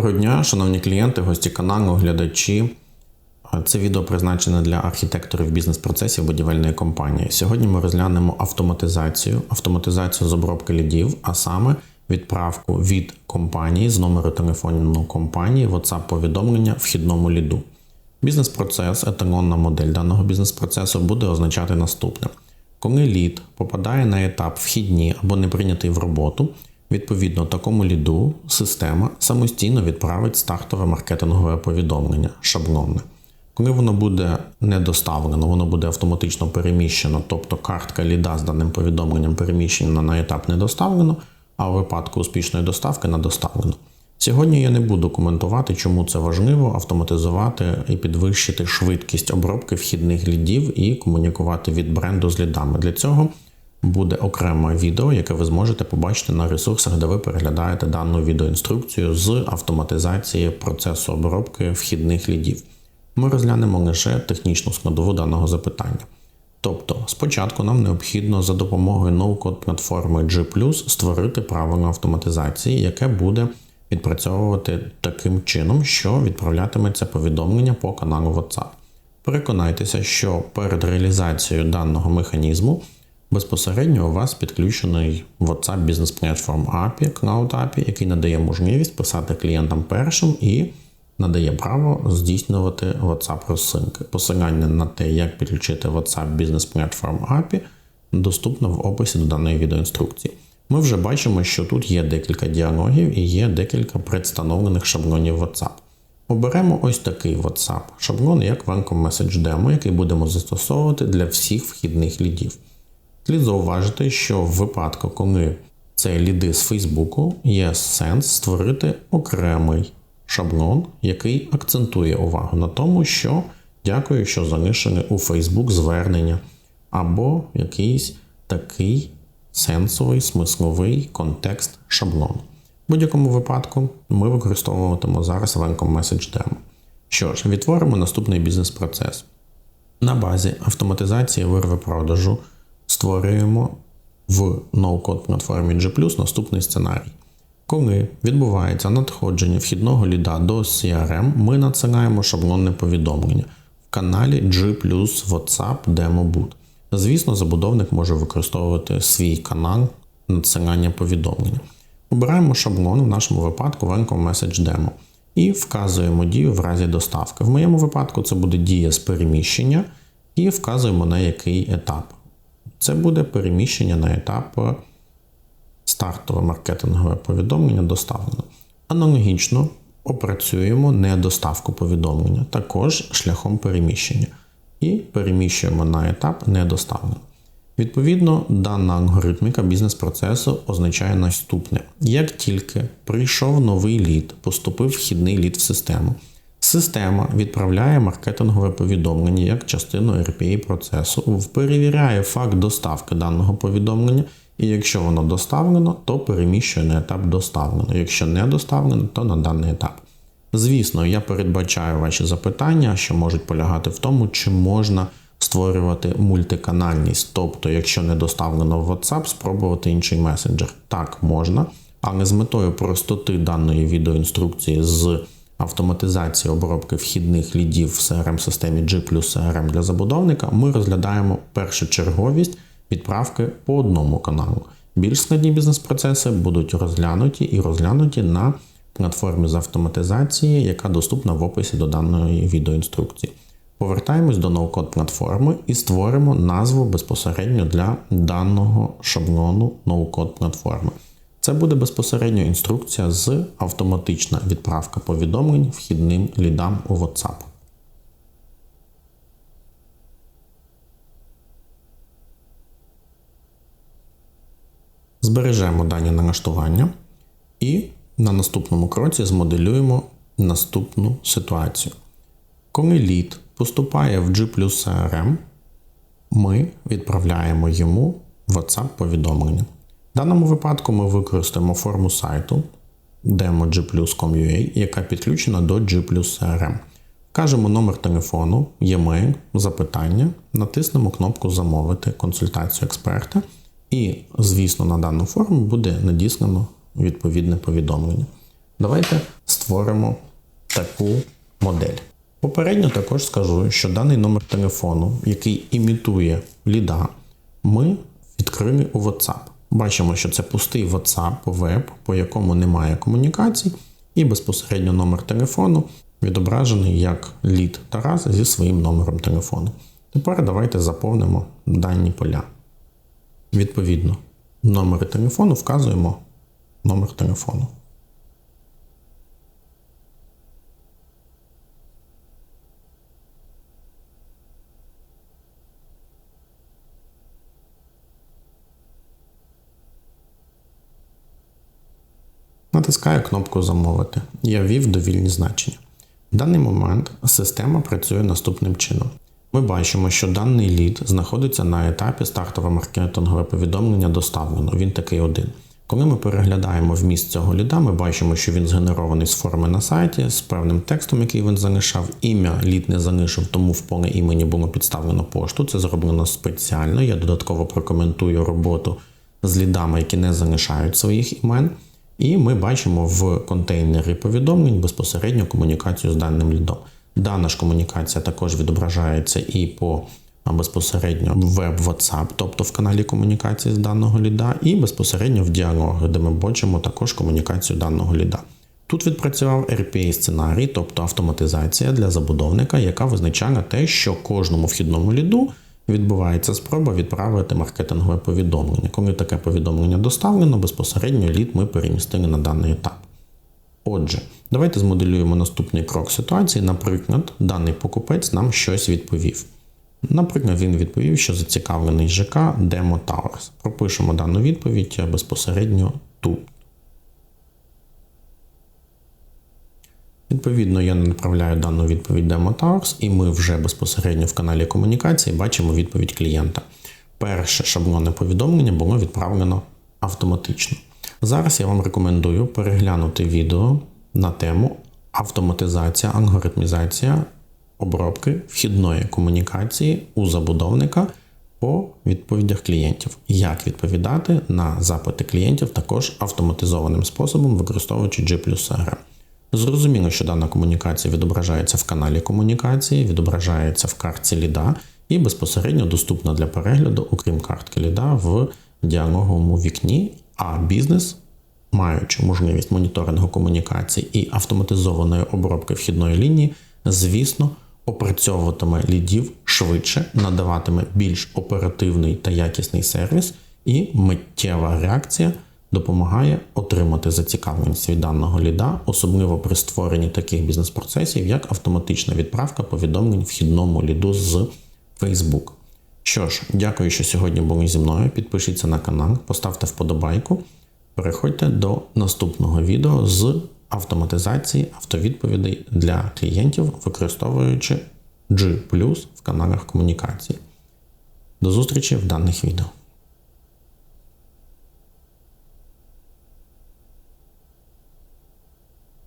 Доброго дня, шановні клієнти, гості каналу, глядачі. Це відео призначене для архітекторів бізнес-процесів будівельної компанії. Сьогодні ми розглянемо автоматизацію, автоматизацію з обробки лідів, а саме відправку від компанії з номеру телефону компанії WhatsApp повідомлення вхідному ліду. Бізнес-процес, еталонна модель даного бізнес-процесу буде означати наступне: коли лід попадає на етап вхідні або не прийнятий в роботу. Відповідно, такому ліду система самостійно відправить стартове маркетингове повідомлення шаблонне. Коли воно буде не доставлено, воно буде автоматично переміщено, тобто картка ліда з даним повідомленням переміщена на етап не доставлено, а у випадку успішної доставки на доставлено. Сьогодні я не буду коментувати, чому це важливо автоматизувати і підвищити швидкість обробки вхідних лідів і комунікувати від бренду з лідами. Для цього буде окреме відео, яке ви зможете побачити на ресурсах, де ви переглядаєте дану відеоінструкцію з автоматизації процесу обробки вхідних лідів. Ми розглянемо лише технічну складову даного запитання. Тобто, спочатку нам необхідно за допомогою ноу-код платформи G створити правило автоматизації, яке буде відпрацьовувати таким чином, що відправлятиметься повідомлення по каналу WhatsApp. Переконайтеся, що перед реалізацією даного механізму Безпосередньо у вас підключений WhatsApp Business Platform API, Cloud API, який надає можливість писати клієнтам першим і надає право здійснювати WhatsApp розсилки. Посилання на те, як підключити WhatsApp Business Platform API, доступно в описі до даної відеоінструкції. Ми вже бачимо, що тут є декілька діалогів і є декілька предстановлених шаблонів WhatsApp. Оберемо ось такий WhatsApp шаблон, як Welcome Message Demo, який будемо застосовувати для всіх вхідних лідів. Слід зауважити, що в випадку, коли це ліди з Фейсбуку, є сенс створити окремий шаблон, який акцентує увагу на тому, що дякую, що залишили у Фейсбук звернення, або якийсь такий сенсовий, смисловий контекст шаблону. В будь-якому випадку ми використовуватимемо зараз Welcome Message Demo. Що ж, відтворимо наступний бізнес-процес. На базі автоматизації вирви продажу створюємо в ноу-код платформі G наступний сценарій. Коли відбувається надходження вхідного ліда до CRM, ми надсилаємо шаблонне повідомлення в каналі G WhatsApp Demo Boot. Звісно, забудовник може використовувати свій канал надсилання повідомлення. Обираємо шаблон, в нашому випадку Welcome Message Demo і вказуємо дію в разі доставки. В моєму випадку це буде дія з переміщення, і вказуємо на який етап. Це буде переміщення на етап стартове маркетингове повідомлення доставлено. Аналогічно опрацюємо недоставку повідомлення, також шляхом переміщення. І переміщуємо на етап недоставлено. Відповідно, дана алгоритміка бізнес-процесу означає наступне: як тільки прийшов новий лід, поступив вхідний лід в систему. Система відправляє маркетингове повідомлення як частину RPA процесу, перевіряє факт доставки даного повідомлення, і якщо воно доставлено, то переміщує на етап доставлено. Якщо не доставлено, то на даний етап. Звісно, я передбачаю ваші запитання, що можуть полягати в тому, чи можна створювати мультиканальність, тобто, якщо не доставлено в WhatsApp, спробувати інший месенджер. Так, можна, але з метою простоти даної відеоінструкції з автоматизації обробки вхідних лідів в crm системі G плюс CRM для забудовника, ми розглядаємо першочерговість відправки по одному каналу. Більш складні бізнес-процеси будуть розглянуті і розглянуті на платформі з автоматизації, яка доступна в описі до даної відеоінструкції. Повертаємось до ноу-код платформи і створимо назву безпосередньо для даного шаблону ноу-код платформи. Це буде безпосередньо інструкція з автоматична відправка повідомлень вхідним лідам у WhatsApp. Збережемо дані налаштування і на наступному кроці змоделюємо наступну ситуацію. Коли лід поступає в G CRM, ми відправляємо йому WhatsApp повідомлення. В даному випадку ми використаємо форму сайту demo.g+.com.ua, яка підключена до G CRM. Вкажемо номер телефону, e-mail, запитання, натиснемо кнопку Замовити консультацію експерта, і, звісно, на дану форму буде надіслано відповідне повідомлення. Давайте створимо таку модель. Попередньо також скажу, що даний номер телефону, який імітує ліда, ми відкрили у WhatsApp. Бачимо, що це пустий WhatsApp веб, по якому немає комунікацій, і безпосередньо номер телефону відображений як лід Тарас зі своїм номером телефону. Тепер давайте заповнимо дані поля. Відповідно, номери телефону вказуємо номер телефону. Натискаю кнопку Замовити. Я ввів довільні значення. В даний момент система працює наступним чином. Ми бачимо, що даний лід знаходиться на етапі стартове маркетингове повідомлення доставлено. Він такий один. Коли ми переглядаємо вміст цього ліда, ми бачимо, що він згенерований з форми на сайті з певним текстом, який він залишав. Ім'я лід не залишив, тому в поле імені було підставлено пошту. Це зроблено спеціально. Я додатково прокоментую роботу з лідами, які не залишають своїх імен. І ми бачимо в контейнері повідомлень безпосередньо комунікацію з даним лідом. Дана ж комунікація також відображається і по безпосередньо веб WhatsApp, тобто в каналі комунікації з даного ліда, і безпосередньо в діалоги, де ми бачимо також комунікацію даного ліда. Тут відпрацював RPA сценарій, тобто автоматизація для забудовника, яка визначає те, що кожному вхідному ліду відбувається спроба відправити маркетингове повідомлення. Коли таке повідомлення доставлено, безпосередньо лід ми перемістили на даний етап. Отже, давайте змоделюємо наступний крок ситуації. Наприклад, даний покупець нам щось відповів. Наприклад, він відповів, що зацікавлений ЖК Demo Towers. Пропишемо дану відповідь безпосередньо тут. Відповідно, я направляю дану відповідь Demo Towers, і ми вже безпосередньо в каналі комунікації бачимо відповідь клієнта. Перше шаблонне повідомлення було відправлено автоматично. Зараз я вам рекомендую переглянути відео на тему автоматизація, алгоритмізація обробки вхідної комунікації у забудовника по відповідях клієнтів. Як відповідати на запити клієнтів також автоматизованим способом, використовуючи G CRM. Зрозуміло, що дана комунікація відображається в каналі комунікації, відображається в картці ліда і безпосередньо доступна для перегляду, окрім картки ліда, в діалоговому вікні, а бізнес, маючи можливість моніторингу комунікації і автоматизованої обробки вхідної лінії, звісно, опрацьовуватиме лідів швидше, надаватиме більш оперативний та якісний сервіс, і миттєва реакція допомагає отримати зацікавленість від даного ліда, особливо при створенні таких бізнес-процесів, як автоматична відправка повідомлень вхідному ліду з Facebook. Що ж, дякую, що сьогодні були зі мною. Підпишіться на канал, поставте вподобайку. Переходьте до наступного відео з автоматизації автовідповідей для клієнтів, використовуючи G в каналах комунікації. До зустрічі в даних відео.